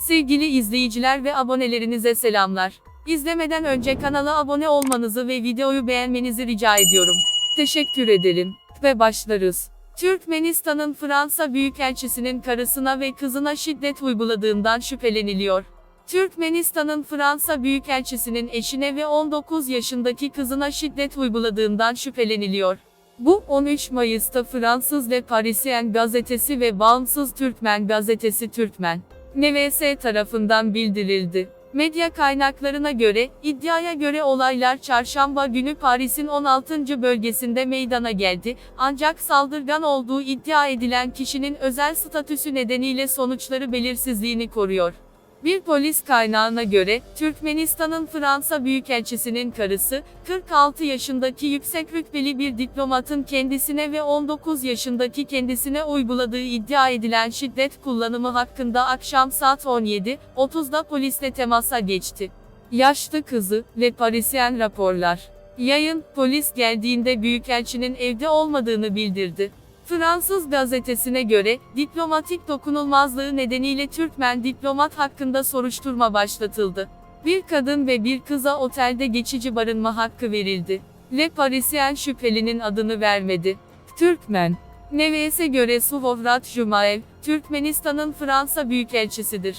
Sevgili izleyiciler ve abonelerinize selamlar. İzlemeden önce kanala abone olmanızı ve videoyu beğenmenizi rica ediyorum. Teşekkür ederim. Ve başlarız. Türkmenistan'ın Fransa Büyükelçisi'nin karısına ve kızına şiddet uyguladığından şüpheleniliyor. Türkmenistan'ın Fransa Büyükelçisi'nin eşine ve 19 yaşındaki kızına şiddet uyguladığından şüpheleniliyor. Bu 13 Mayıs'ta Fransız Le Parisien gazetesi ve bağımsız Türkmen gazetesi Türkmen NVS tarafından bildirildi. Medya kaynaklarına göre, iddiaya göre olaylar çarşamba günü Paris'in 16. bölgesinde meydana geldi, ancak saldırgan olduğu iddia edilen kişinin özel statüsü nedeniyle sonuçları belirsizliğini koruyor. Bir polis kaynağına göre, Türkmenistan'ın Fransa Büyükelçisi'nin karısı, 46 yaşındaki yüksek rütbeli bir diplomatın kendisine ve 19 yaşındaki kendisine uyguladığı iddia edilen şiddet kullanımı hakkında akşam saat 17.30'da polisle temasa geçti. Yaşlı kızı, Le Parisien raporlar. Yayın, polis geldiğinde Büyükelçinin evde olmadığını bildirdi. Fransız gazetesine göre, diplomatik dokunulmazlığı nedeniyle Türkmen diplomat hakkında soruşturma başlatıldı. Bir kadın ve bir kıza otelde geçici barınma hakkı verildi. Le Parisien şüphelinin adını vermedi. Türkmen. Neves'e göre Suvovrat Jumaev, Türkmenistan'ın Fransa Büyükelçisidir.